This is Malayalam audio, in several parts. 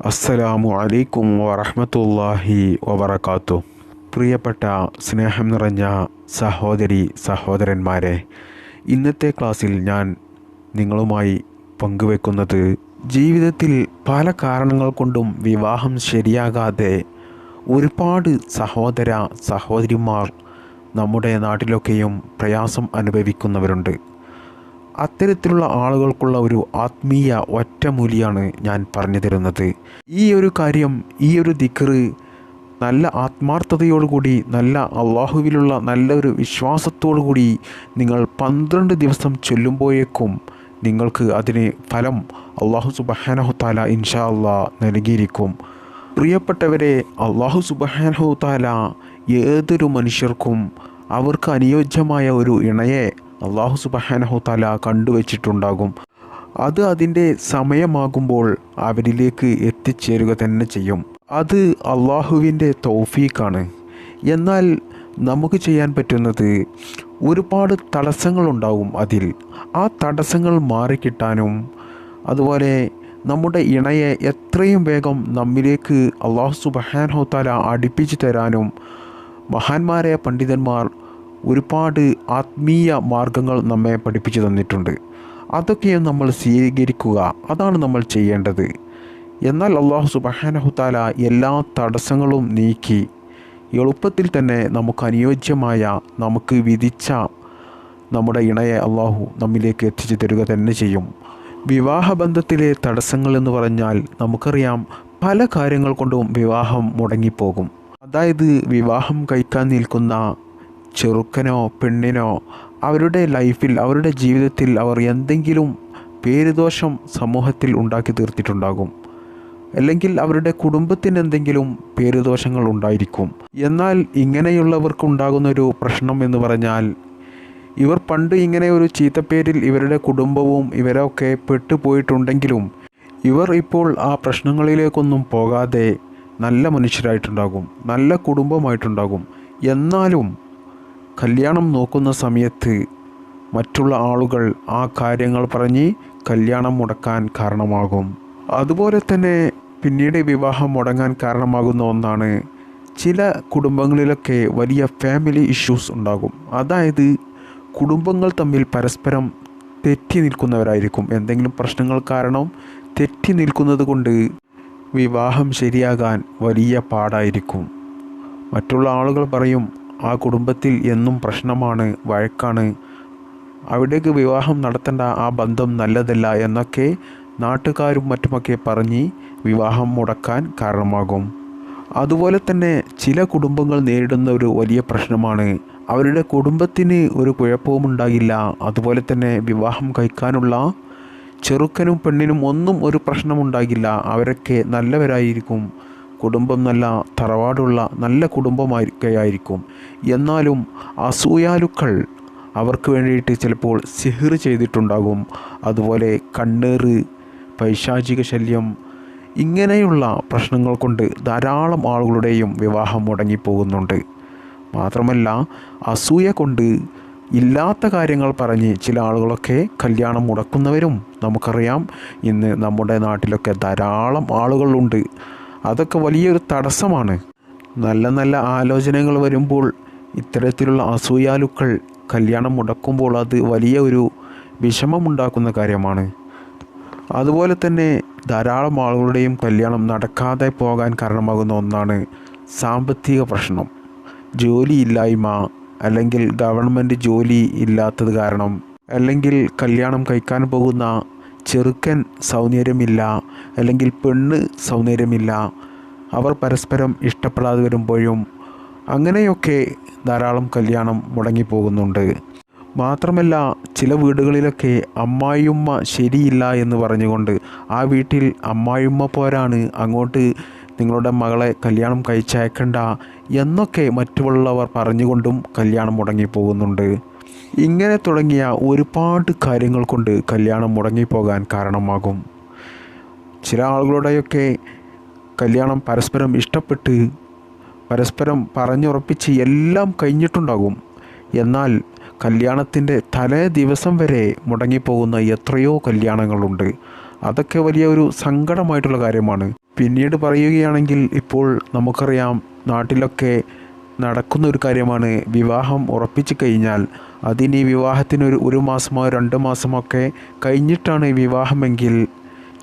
അസ്സലാമു അലൈക്കും വറഹ്മത്തുള്ളാഹി വബറകാത്തു. പ്രിയപ്പെട്ട സ്നേഹം നിറഞ്ഞ സഹോദരി സഹോദരന്മാരെ ഇന്നത്തെ ക്ലാസ്സിൽ ഞാൻ നിങ്ങളുമായി പങ്കുവെക്കുന്നത് ജീവിതത്തിൽ പല കാരണങ്ങൾ കൊണ്ടും വിവാഹം ശരിയാകാതെ ഒരുപാട് സഹോദര സഹോദരിമാർ നമ്മുടെ നാട്ടിലൊക്കെയും പ്രയാസം അനുഭവിക്കുന്നവരുണ്ട്. അത്തരത്തിലുള്ള ആളുകൾക്കുള്ള ഒരു ആത്മീയ ഒറ്റമൂലിയാണ് ഞാൻ പറഞ്ഞു തരുന്നത്. ഈ ഒരു കാര്യം ഈ ഒരു ദിക്കറ് നല്ല ആത്മാർത്ഥതയോടുകൂടി നല്ല അള്ളാഹുവിലുള്ള നല്ലൊരു വിശ്വാസത്തോടുകൂടി നിങ്ങൾ പന്ത്രണ്ട് ദിവസം ചൊല്ലുമ്പോഴേക്കും നിങ്ങൾക്ക് അതിന് ഫലം അള്ളാഹു സുബഹാനഹുത്താല ഇൻഷാ അള്ളാ നൽകിയിരിക്കും. പ്രിയപ്പെട്ടവരെ അള്ളാഹു സുബഹാനഹുത്താല ഏതൊരു മനുഷ്യർക്കും അവർക്ക് അനുയോജ്യമായ ഒരു ഇണയെ അള്ളാഹു സുബഹാനഹു തല കണ്ടുവച്ചിട്ടുണ്ടാകും. അത് അതിന്റെ സമയമാകുമ്പോൾ അവരിലേക്ക് എത്തിച്ചേരുക തന്നെ ചെയ്യും. അത് അള്ളാഹുവിന്റെ തൗഫീഖാണ്. എന്നാൽ നമുക്ക് ചെയ്യാൻ പറ്റുന്നത് ഒരുപാട് തടസ്സങ്ങളുണ്ടാവും അതിൽ. ആ തടസ്സങ്ങൾ മാറിക്കിട്ടാനും അതുപോലെ നമ്മുടെ ഇണയെ എത്രയും വേഗം നമ്മിലേക്ക് അള്ളാഹു സുബഹാൻ ഹോത്താല അടുപ്പിച്ചു തരാനും മഹാന്മാരായ പണ്ഡിതന്മാർ ഒരുപാട് ആത്മീയ മാർഗങ്ങൾ നമ്മെ പഠിപ്പിച്ചു തന്നിട്ടുണ്ട്. അതൊക്കെ നമ്മൾ സ്വീകരിക്കുക. അതാണ് നമ്മൾ ചെയ്യേണ്ടത്. എന്നാൽ അള്ളാഹു സുബഹാനഹുത്താല എല്ലാ തടസ്സങ്ങളും നീക്കി എളുപ്പത്തിൽ തന്നെ നമുക്ക് അനുയോജ്യമായ നമുക്ക് വിധിച്ച നമ്മുടെ ഇണയെ അള്ളാഹു നമ്മിലേക്ക് എത്തിച്ചു തരിക തന്നെ ചെയ്യും. വിവാഹബന്ധത്തിലെ തടസ്സങ്ങൾ എന്ന് പറഞ്ഞാൽ നമുക്കറിയാം പല കാര്യങ്ങൾ കൊണ്ടും വിവാഹം മുടങ്ങിപ്പോകും. അതായത് വിവാഹം കഴിക്കാൻ നിൽക്കുന്ന ചെറുക്കനോ പെണ്ണിനോ അവരുടെ ലൈഫിൽ അവരുടെ ജീവിതത്തിൽ അവർ എന്തെങ്കിലും പേരുദോഷം സമൂഹത്തിൽ ഉണ്ടാക്കി തീർത്തിട്ടുണ്ടാകും. അല്ലെങ്കിൽ അവരുടെ കുടുംബത്തിന് എന്തെങ്കിലും പേരുദോഷങ്ങൾ ഉണ്ടായിരിക്കും. എന്നാൽ ഇങ്ങനെയുള്ളവർക്കുണ്ടാകുന്നൊരു പ്രശ്നം എന്ന് പറഞ്ഞാൽ ഇവർ പണ്ട് ഇങ്ങനെ ഒരു ചീത്തപ്പേരിൽ ഇവരുടെ കുടുംബവും ഇവരൊക്കെ പെട്ടുപോയിട്ടുണ്ടെങ്കിലും ഇവർ ഇപ്പോൾ ആ പ്രശ്നങ്ങളിലേക്കൊന്നും പോകാതെ നല്ല മനുഷ്യരായിട്ടുണ്ടാകും നല്ല കുടുംബമായിട്ടുണ്ടാകും. എന്നാലും കല്യാണം നോക്കുന്ന സമയത്ത് മറ്റുള്ള ആളുകൾ ആ കാര്യങ്ങൾ പറഞ്ഞ് കല്യാണം മുടക്കാൻ കാരണമാകും. അതുപോലെ തന്നെ പിന്നീട് വിവാഹം മുടങ്ങാൻ കാരണമാകുന്ന ഒന്നാണ് ചില കുടുംബങ്ങളിലൊക്കെ വലിയ ഫാമിലി ഇഷ്യൂസ് ഉണ്ടാകും. അതായത് കുടുംബങ്ങൾ തമ്മിൽ പരസ്പരം തെറ്റി നിൽക്കുന്നവരായിരിക്കും. എന്തെങ്കിലും പ്രശ്നങ്ങൾ കാരണം തെറ്റി നിൽക്കുന്നത് കൊണ്ട് വിവാഹം ശരിയാകാൻ വലിയ പാടായിരിക്കും. മറ്റുള്ള ആളുകൾ പറയും ആ കുടുംബത്തിൽ എന്നും പ്രശ്നമാണ് വഴക്കാണ്. അവിടേക്ക് വിവാഹം നടത്തേണ്ട ആ ബന്ധം നല്ലതല്ല എന്നൊക്കെ നാട്ടുകാരും മറ്റുമൊക്കെ പറഞ്ഞ് വിവാഹം മുടക്കാൻ കാരണമാകും. അതുപോലെ തന്നെ ചില കുടുംബങ്ങൾ നേരിടുന്ന ഒരു വലിയ പ്രശ്നമാണ്. അവരുടെ കുടുംബത്തിന് ഒരു കുഴപ്പവും ഉണ്ടാകില്ല അതുപോലെ തന്നെ വിവാഹം കഴിക്കാനുള്ള ചെറുക്കനും പെണ്ണിനും ഒന്നും ഒരു പ്രശ്നമുണ്ടാകില്ല. അവരൊക്കെ നല്ലവരായിരിക്കും. കുടുംബം നല്ല തറവാടുള്ള നല്ല കുടുംബമായിരിക്കും എന്നാലും അസൂയാലുക്കൾ അവർക്ക് വേണ്ടിയിട്ട് ചിലപ്പോൾ സിഹിർ ചെയ്തിട്ടുണ്ടാകും. അതുപോലെ കണ്ണേറ് പൈശാചിക ശല്യം ഇങ്ങനെയുള്ള പ്രശ്നങ്ങൾ കൊണ്ട് ധാരാളം ആളുകളുടെയും വിവാഹം മുടങ്ങിപ്പോകുന്നുണ്ട്. മാത്രമല്ല അസൂയ കൊണ്ട് ഇല്ലാത്ത കാര്യങ്ങൾ പറഞ്ഞ് ചില ആളുകളൊക്കെ കല്യാണം മുടക്കുന്നവരും നമുക്കറിയാം. ഇന്ന് നമ്മുടെ നാട്ടിലൊക്കെ ധാരാളം ആളുകളുണ്ട്. അതൊക്കെ വലിയൊരു തടസ്സമാണ്. നല്ല നല്ല ആലോചനകൾ വരുമ്പോൾ ഇത്തരത്തിലുള്ള അസൂയാലുക്കൾ കല്യാണം മുടക്കുമ്പോൾ അത് വലിയ ഒരു വിഷമമുണ്ടാക്കുന്ന കാര്യമാണ്. അതുപോലെ തന്നെ ധാരാളം ആളുകളുടെയും കല്യാണം നടക്കാതെ പോകാൻ കാരണമാകുന്ന ഒന്നാണ് സാമ്പത്തിക പ്രശ്നം. ജോലിയില്ലായ്മ അല്ലെങ്കിൽ ഗവൺമെന്റ് ജോലി ഇല്ലാത്തത് കാരണം അല്ലെങ്കിൽ കല്യാണം കഴിക്കാൻ പോകുന്ന ചെറുക്കൻ സൗന്ദര്യമില്ല അല്ലെങ്കിൽ പെണ്ണ് സൗന്ദര്യമില്ല. അവർ പരസ്പരം ഇഷ്ടപ്പെടാതെ വരുമ്പോഴും അങ്ങനെയൊക്കെ ധാരാളം കല്യാണം മുടങ്ങിപ്പോകുന്നുണ്ട്. മാത്രമല്ല ചില വീടുകളിലൊക്കെ അമ്മായിയമ്മ ശരിയില്ല എന്ന് പറഞ്ഞുകൊണ്ട് ആ വീട്ടിൽ അമ്മായിയമ്മ പോരാണ് അങ്ങോട്ട് നിങ്ങളുടെ മകളെ കല്യാണം കഴിച്ചയക്കണ്ട എന്നൊക്കെ മറ്റുള്ളവർ പറഞ്ഞുകൊണ്ടും കല്യാണം മുടങ്ങിപ്പോകുന്നുണ്ട്. ഇങ്ങനെ തുടങ്ങിയ ഒരുപാട് കാര്യങ്ങൾ കൊണ്ട് കല്യാണം മുടങ്ങിപ്പോകാൻ കാരണമാകും. ചില ആളുകളുടെയൊക്കെ കല്യാണം പരസ്പരം ഇഷ്ടപ്പെട്ട് പരസ്പരം പറഞ്ഞുറപ്പിച്ച് എല്ലാം കഴിഞ്ഞിട്ടുണ്ടാകും. എന്നാൽ കല്യാണത്തിന്റെ തലേ ദിവസം വരെ മുടങ്ങിപ്പോകുന്ന എത്രയോ കല്യാണങ്ങളുണ്ട്. അതൊക്കെ വലിയ ഒരു സങ്കടമായിട്ടുള്ള കാര്യമാണ്. പിന്നീട് പറയുകയാണെങ്കിൽ ഇപ്പോൾ നമുക്കറിയാം നാട്ടിലൊക്കെ നടക്കുന്ന ഒരു കാര്യമാണ് വിവാഹം ഉറപ്പിച്ചു കഴിഞ്ഞാൽ അതിന് ഈ വിവാഹത്തിന് ഒരു ഒരു മാസമോ രണ്ട് മാസമോ ഒക്കെ കഴിഞ്ഞിട്ടാണ് ഈ വിവാഹമെങ്കിൽ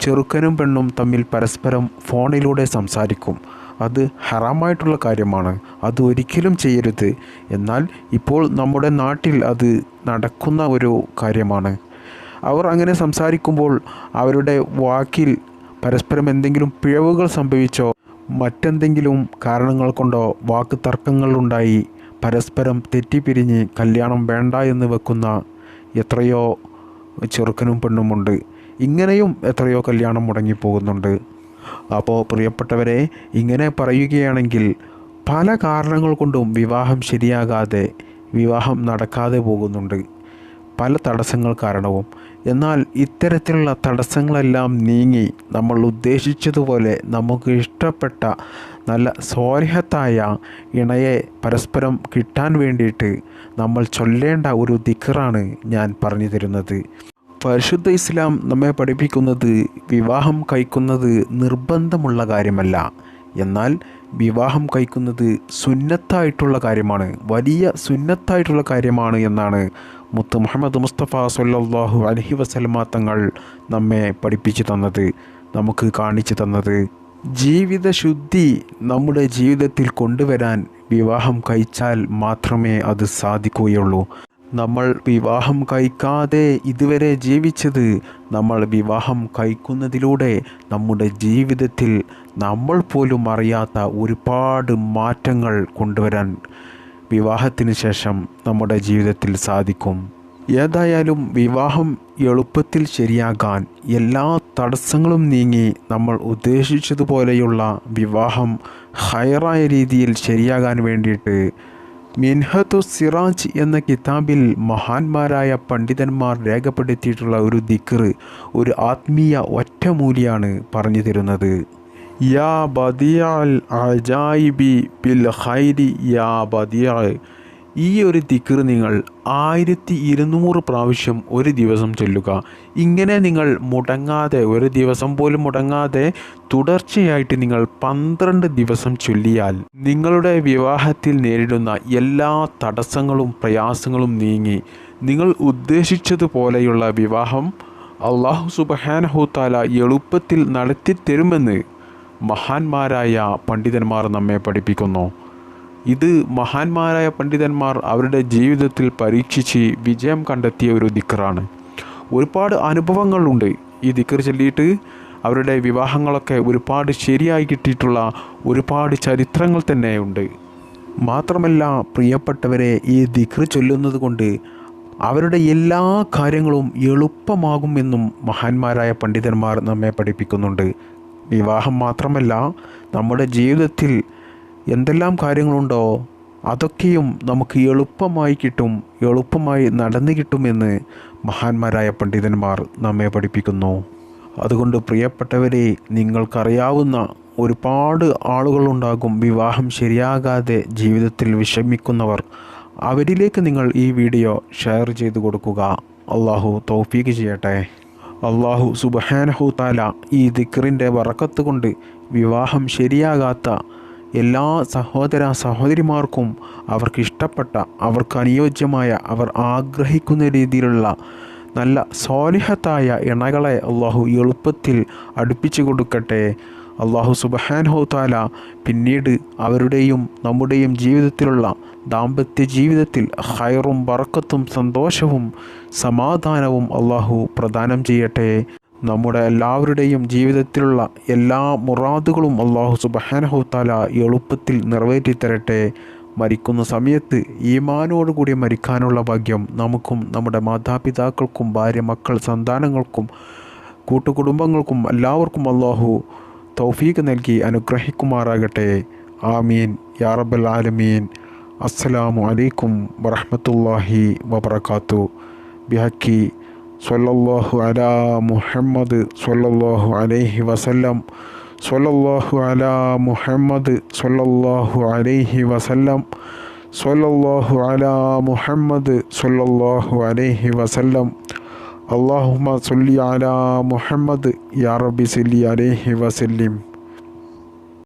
ചെറുക്കനും പെണ്ണും തമ്മിൽ പരസ്പരം ഫോണിലൂടെ സംസാരിക്കും. അത് ഹറാമായിട്ടുള്ള കാര്യമാണ്. അത് ഒരിക്കലും ചെയ്യരുത്. എന്നാൽ ഇപ്പോൾ നമ്മുടെ നാട്ടിൽ അത് നടക്കുന്ന ഒരു കാര്യമാണ്. അവർ അങ്ങനെ സംസാരിക്കുമ്പോൾ അവരുടെ വാക്കിൽ പരസ്പരം എന്തെങ്കിലും പിഴവുകൾ സംഭവിച്ചോ മറ്റെന്തെങ്കിലും കാരണങ്ങൾ കൊണ്ടോ വാക്ക് തർക്കങ്ങളുണ്ടായി പരസ്പരം തെറ്റിപ്പിരിഞ്ഞ് കല്യാണം വേണ്ട എന്ന് വെക്കുന്ന എത്രയോ ചെറുക്കനും പെണ്ണുമുണ്ട്. ഇങ്ങനെയും എത്രയോ കല്യാണം മുടങ്ങിപ്പോകുന്നുണ്ട്. അപ്പോൾ പ്രിയപ്പെട്ടവരെ ഇങ്ങനെ പറയുകയാണെങ്കിൽ പല കാരണങ്ങൾ കൊണ്ടും വിവാഹം ശരിയാകാതെ വിവാഹം നടക്കാതെ പോകുന്നുണ്ട്. പല തടസ്സങ്ങൾ കാരണവും. എന്നാൽ ഇത്തരത്തിലുള്ള തടസ്സങ്ങളെല്ലാം നീങ്ങി നമ്മൾ ഉദ്ദേശിച്ചതുപോലെ നമുക്ക് ഇഷ്ടപ്പെട്ട നല്ല സ്വാരിഹത്തായ ഇണയെ പരസ്പരം കിട്ടാൻ വേണ്ടിയിട്ട് നമ്മൾ ചൊല്ലേണ്ട ഒരു ദിക്കറാണ് ഞാൻ പറഞ്ഞു തരുന്നത്. പരിശുദ്ധ ഇസ്ലാം നമ്മെ പഠിപ്പിക്കുന്നത് വിവാഹം കഴിക്കുന്നത് നിർബന്ധമുള്ള കാര്യമല്ല. എന്നാൽ വിവാഹം കഴിക്കുന്നത് സുന്നത്തായിട്ടുള്ള കാര്യമാണ്. വലിയ സുന്നത്തായിട്ടുള്ള കാര്യമാണ് എന്നാണ് മുത്ത് മുഹമ്മദ് മുസ്തഫ സല്ലാഹു അലഹി വസലമ തങ്ങൾ നമ്മെ പഠിപ്പിച്ചു തന്നത് നമുക്ക് കാണിച്ചു തന്നത്. ജീവിത ശുദ്ധി നമ്മുടെ ജീവിതത്തിൽ കൊണ്ടുവരാൻ വിവാഹം കഴിച്ചാൽ മാത്രമേ അത് സാധിക്കുകയുള്ളൂ. നമ്മൾ വിവാഹം കഴിക്കാതെ ഇതുവരെ ജീവിച്ചത് നമ്മൾ വിവാഹം കഴിക്കുന്നതിലൂടെ നമ്മുടെ ജീവിതത്തിൽ നമ്മൾ പോലും അറിയാത്ത ഒരുപാട് മാറ്റങ്ങൾ കൊണ്ടുവരാൻ വിവാഹത്തിന് ശേഷം നമ്മുടെ ജീവിതത്തിൽ സാധിക്കും. ഏതായാലും വിവാഹം എളുപ്പത്തിൽ ശരിയാകാൻ എല്ലാ തടസ്സങ്ങളും നീങ്ങി നമ്മൾ ഉദ്ദേശിച്ചതുപോലെയുള്ള വിവാഹം ഹയറായ രീതിയിൽ ശരിയാകാൻ വേണ്ടിയിട്ട് മിൻഹത്തു സിറാജ് എന്ന കിതാബിൽ മഹാന്മാരായ പണ്ഡിതന്മാർ രേഖപ്പെടുത്തിയിട്ടുള്ള ഒരു ദിക്ർ ഒരു ആത്മീയ ഒറ്റമൂലിയാണ് പറഞ്ഞു തരുന്നത്. യാ ബദിയാൽ അജായിബി ബിൽ ഹൈരി യാ ബദിയ ഈ ഒരു തിക്കർ നിങ്ങൾ ആയിരത്തി ഇരുന്നൂറ് പ്രാവശ്യം ഒരു ദിവസം ചൊല്ലുക. ഇങ്ങനെ നിങ്ങൾ മുടങ്ങാതെ ഒരു ദിവസം പോലും മുടങ്ങാതെ തുടർച്ചയായിട്ട് നിങ്ങൾ പന്ത്രണ്ട് ദിവസം ചൊല്ലിയാൽ നിങ്ങളുടെ വിവാഹത്തിൽ നേരിടുന്ന എല്ലാ തടസ്സങ്ങളും പ്രയാസങ്ങളും നീങ്ങി. നിങ്ങൾ ഉദ്ദേശിച്ചതുപോലെയുള്ള വിവാഹം അള്ളാഹു സുബഹാനഹുത്താല എളുപ്പത്തിൽ നടത്തിത്തരുമെന്ന് മഹാന്മാരായ പണ്ഡിതന്മാർ നമ്മെ പഠിപ്പിക്കുന്നു. ഇത് മഹാന്മാരായ പണ്ഡിതന്മാർ അവരുടെ ജീവിതത്തിൽ പരീക്ഷിച്ച് വിജയം കണ്ടെത്തിയ ഒരു ദിക്കറാണ് ഒരുപാട് അനുഭവങ്ങളുണ്ട് ഈ ദിക്കർ ചൊല്ലിയിട്ട്. അവരുടെ വിവാഹങ്ങളൊക്കെ ഒരുപാട് ശരിയായി കിട്ടിയിട്ടുള്ള ഒരുപാട് ചരിത്രങ്ങൾ തന്നെയുണ്ട്. മാത്രമല്ല പ്രിയപ്പെട്ടവരെ ഈ ദിക്ർ ചൊല്ലുന്നത് കൊണ്ട് അവരുടെ എല്ലാ കാര്യങ്ങളും എളുപ്പമാകുമെന്നും മഹാന്മാരായ പണ്ഡിതന്മാർ നമ്മെ പഠിപ്പിക്കുന്നുണ്ട്. വിവാഹം മാത്രമല്ല നമ്മുടെ ജീവിതത്തിൽ എന്തെല്ലാം കാര്യങ്ങളുണ്ടോ അതൊക്കെയും നമുക്ക് എളുപ്പമായി കിട്ടും എളുപ്പമായി നടന്നു കിട്ടുമെന്ന് മഹാന്മാരായ പണ്ഡിതന്മാർ നമ്മെ പഠിപ്പിക്കുന്നു. അതുകൊണ്ട് പ്രിയപ്പെട്ടവരെ നിങ്ങൾക്കറിയാവുന്ന ഒരുപാട് ആളുകളുണ്ടാകും വിവാഹം ശരിയാകാതെ ജീവിതത്തിൽ വിഷമിക്കുന്നവർ. അവരിലേക്ക് നിങ്ങൾ ഈ വീഡിയോ ഷെയർ ചെയ്തു കൊടുക്കുക. അള്ളാഹു തൗഫീക്ക് ചെയ്യട്ടെ. അള്ളാഹു സുബഹാനഹു താല ഈ ദിക്കറിന്റെ വറക്കത്ത് കൊണ്ട് വിവാഹം ശരിയാകാത്ത എല്ലാ സഹോദര സഹോദരിമാർക്കും അവർക്ക് ഇഷ്ടപ്പെട്ട അവർക്ക് അനുയോജ്യമായ അവർ ആഗ്രഹിക്കുന്ന രീതിയിലുള്ള നല്ല സ്വാലിഹത്തായ ഇണകളെ അള്ളാഹു എളുപ്പത്തിൽ അടുപ്പിച്ചു കൊടുക്കട്ടെ. അള്ളാഹു സുബഹാൻ താല പിന്നീട് അവരുടെയും നമ്മുടെയും ജീവിതത്തിലുള്ള ദാമ്പത്യ ജീവിതത്തിൽ ഹൈറും ബറക്കത്തും സന്തോഷവും സമാധാനവും അള്ളാഹു പ്രദാനം ചെയ്യട്ടെ. നമ്മുടെ എല്ലാവരുടെയും ജീവിതത്തിലുള്ള എല്ലാ മുറാദുകളും അള്ളാഹു സുബഹാനഹു താല എളുപ്പത്തിൽ നിറവേറ്റി തരട്ടെ. മരിക്കുന്ന സമയത്ത് ഈമാനോടുകൂടി മരിക്കാനുള്ള ഭാഗ്യം നമുക്കും നമ്മുടെ മാതാപിതാക്കൾക്കും ഭാര്യ മക്കൾ സന്താനങ്ങൾക്കും കൂട്ടുകുടുംബങ്ങൾക്കും എല്ലാവർക്കും അള്ളാഹു തൗഫീഖ് നൽകി അനുഗ്രഹിക്കുമാറാകട്ടെ. ആമീൻ. യാറബൽ ആലമീൻ. അസ്സലാമു അലൈക്കും വറഹമത്തല്ലാഹി വബർക്കാത്തു ബിഹക്കി സ്വല്ലല്ലാഹു അലാ മുഹമ്മദ് സൊല്ലാഹു അലൈഹി വസല്ലം. സൊല്ലാഹു അലാ മുഹമ്മദ് സൊല്ലാഹു അലൈഹി വസല്ലം. സൊല്ലാഹു അലാ മുഹമ്മദ് സൊല്ലാഹു അലൈഹി വസല്ലം. അള്ളാഹുമ സല്ലി അലാ മുഹമ്മദ്. യാ റബ്ബി സല്ലി അലൈഹി വസല്ലിം.